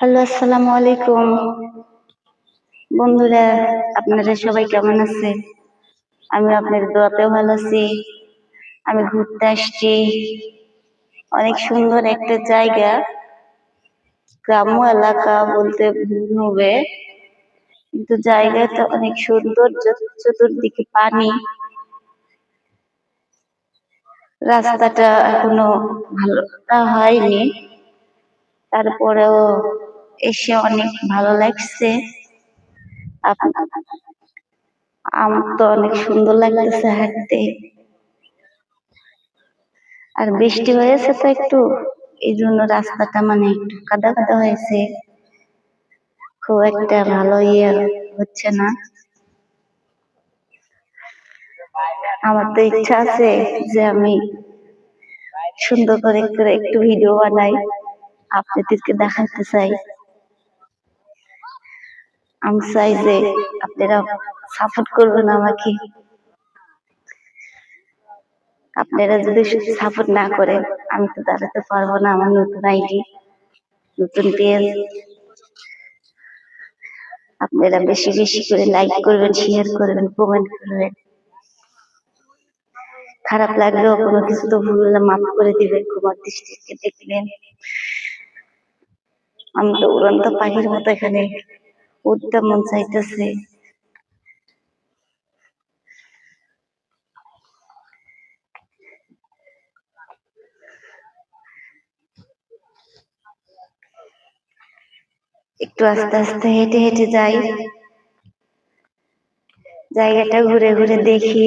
Hello, আসসালামু আলাইকুম। বন্ধুরা, আপনারা সবাই কেমন আছে আমি আপনার দোয়াতেও ভালো আছি। আমি ঘুরতে আসছি। অনেক সুন্দর একটা জায়গা। গ্রাম্য এলাকা বলতে ভুল হবে। কিন্তু জায়গাটা অনেক সুন্দর চত- চতুর্দিকে পানি। রাস্তাটা এখনও ভালোটা হয়নি। তারপরেও এসে অনেক ভালো লাগছে। আমার তো অনেক সুন্দর লাগতেছে হাঁটতে। আর বৃষ্টি হয়েছে তো একটু এই জন্য রাস্তাটা মানে একটু কাদা কাদা হয়েছে। খুব একটা ভালো ইয়ে হচ্ছে না। আমার তো ইচ্ছা আছে যে আমি সুন্দর করে একটু ভিডিও বানাই, আপনাদেরকে দেখাতে চাই। আমি চাই যে আপনারা সাপোর্ট করবেন আমাকে। আপনারা যদি সাপোর্ট না করেন, আমি তো দাঁড়াতে পারব না আমার নতুন আইডি, নতুন পেজ। আপনারা বেশি বেশি করে লাইক করবেন শেয়ার করবেন কমেন্ট করবেন। খারাপ লাগলেও কোনো কিছু তো ভুল হলে মাফ করে দিবেন, কুমার দৃষ্টিকে দেখলেন। আমি তো উড়ন্ত পাখির মতো এখানে উঠতে মন চাইতেছে। একটু আস্তে আস্তে হেঁটে হেঁটে যাই। জায়গাটা ঘুরে ঘুরে দেখি।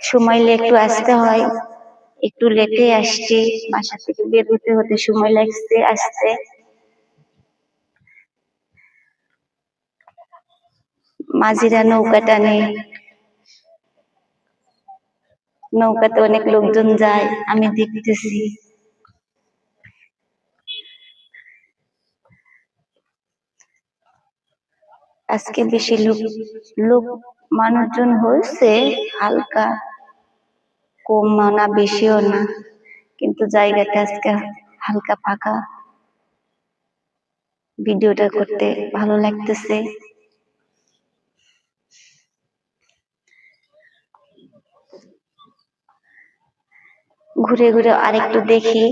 সময় একটু আসতে হয়। একটু লেটে আসছি। বাসা থেকে বের হতে হতে সময় লাগছে, আসতে। মাঝিরা নৌকা টানে। নৌকাতে অনেক লোকজন যায়, আমি দেখতেছি। আজকে বেশি লোক লোক মানুষজন হয়েছে, হালকা কম না বেশিও না। কিন্তু জায়গাটা আজকে হালকা ফাঁকা। ভিডিওটা করতে ভালো লাগতেছে। ঘুরে ঘুরে আরেকটু দেখি।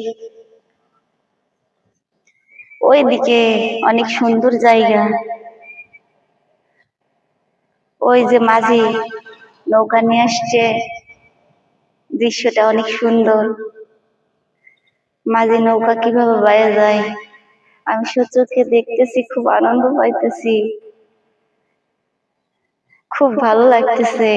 ওইদিকে অনেক সুন্দর জায়গা। ওই যে মাঝি নৌকা নিয়ে আসছে। দৃশ্যটা অনেক সুন্দর। মাঝি নৌকা কীভাবে বাইরে যায়। আমি সচোখে দেখতেছি, খুব আনন্দ পাইতেছি। খুব ভালো লাগতেছে।